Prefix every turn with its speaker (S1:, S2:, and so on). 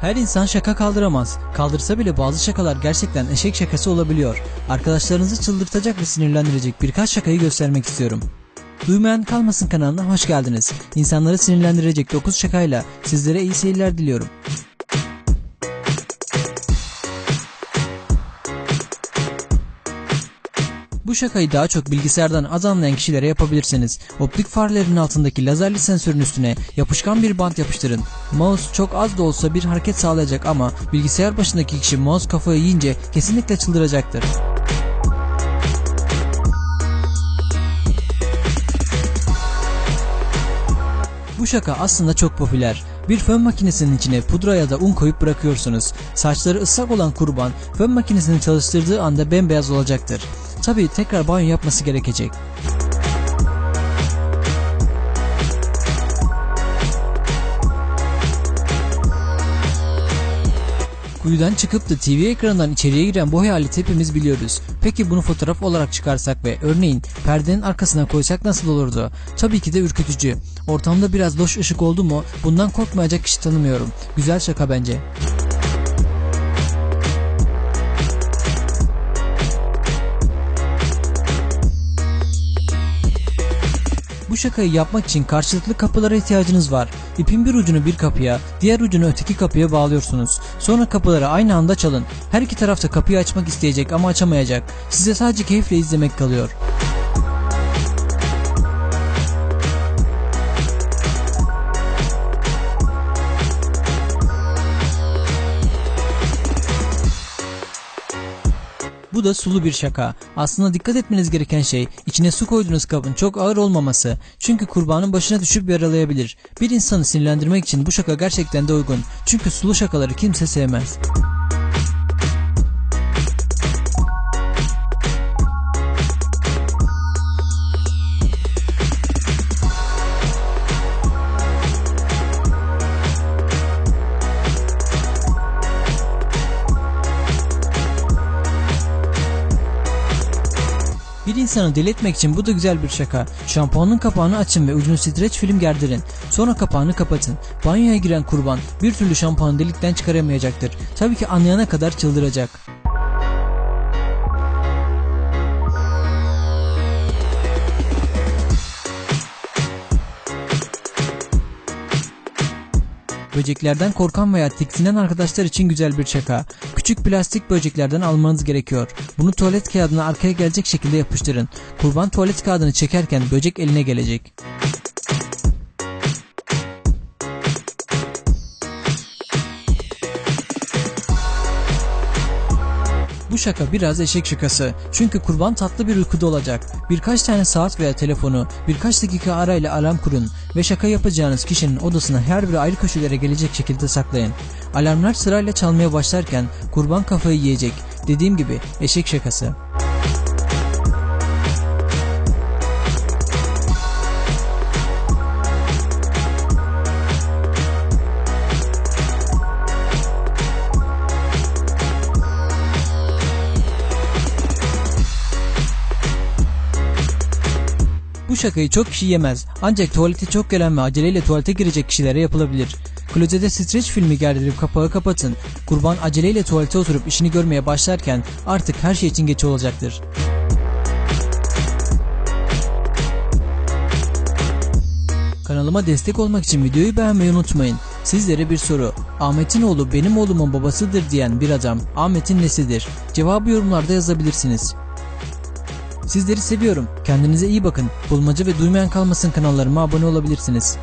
S1: Her insan şaka kaldıramaz. Kaldırsa bile bazı şakalar gerçekten eşek şakası olabiliyor. Arkadaşlarınızı çıldırtacak ve sinirlendirecek birkaç şakayı göstermek istiyorum. Duymayan kalmasın kanalına hoş geldiniz. İnsanları sinirlendirecek 9 şakayla sizlere iyi seyirler diliyorum. Bu şakayı daha çok bilgisayardan az anlayan kişilere yapabilirsiniz. Optik farelerin altındaki lazerli sensörün üstüne yapışkan bir bant yapıştırın. Mouse çok az da olsa bir hareket sağlayacak ama bilgisayar başındaki kişi mouse kafayı yiyince kesinlikle çıldıracaktır. Bu şaka aslında çok popüler. Bir fön makinesinin içine pudra ya da un koyup bırakıyorsunuz. Saçları ıslak olan kurban fön makinesini çalıştırdığı anda bembeyaz olacaktır. Tabii tekrar banyo yapması gerekecek. Kuyudan çıkıp da TV ekranından içeriye giren bu hayaleti hepimiz biliyoruz. Peki bunu fotoğraf olarak çıkarsak ve örneğin perdenin arkasına koysak nasıl olurdu? Tabii ki de ürkütücü. Ortamda biraz loş ışık oldu mu bundan korkmayacak kişi tanımıyorum. Güzel şaka bence. Şakayı yapmak için karşılıklı kapılara ihtiyacınız var. İpin bir ucunu bir kapıya, diğer ucunu öteki kapıya bağlıyorsunuz. Sonra kapıları aynı anda çalın. Her iki tarafta kapıyı açmak isteyecek ama açamayacak. Size sadece keyifle izlemek kalıyor. Bu da sulu bir şaka. Aslında dikkat etmeniz gereken şey içine su koyduğunuz kabın çok ağır olmaması. Çünkü kurbanın başına düşüp yaralayabilir. Bir insanı sinirlendirmek için bu şaka gerçekten de uygun. Çünkü sulu şakaları kimse sevmez. İnsanı deli etmek için bu da güzel bir şaka. Şampuanın kapağını açın ve ucunu streç film gerdirin. Sonra kapağını kapatın. Banyoya giren kurban bir türlü şampuanı delikten çıkaramayacaktır. Tabii ki anlayana kadar çıldıracak. Böceklerden korkan veya tiksinen arkadaşlar için güzel bir şaka. Küçük plastik böceklerden almanız gerekiyor. Bunu tuvalet kağıdına arkaya gelecek şekilde yapıştırın. Kurban tuvalet kağıdını çekerken böcek eline gelecek. Bu şaka biraz eşek şakası. Çünkü kurban tatlı bir uykuda olacak. Birkaç tane saat veya telefonu birkaç dakika arayla alarm kurun ve şaka yapacağınız kişinin odasına her biri ayrı köşelere gelecek şekilde saklayın. Alarmlar sırayla çalmaya başlarken kurban kafayı yiyecek. Dediğim gibi eşek şakası. Bu şakayı çok kişi yemez ancak tuvalete çok gelen ve aceleyle tuvalete girecek kişilere yapılabilir. Klozete streç filmi gerdirip kapağı kapatın. Kurban aceleyle tuvalete oturup işini görmeye başlarken artık her şey için geç olacaktır. Kanalıma destek olmak için videoyu beğenmeyi unutmayın. Sizlere bir soru. Ahmet'in oğlu benim oğlumun babasıdır diyen bir adam Ahmet'in nesidir? Cevabı yorumlarda yazabilirsiniz. Sizleri seviyorum. Kendinize iyi bakın. Bulmaca ve Duymayan Kalmasın kanallarıma abone olabilirsiniz.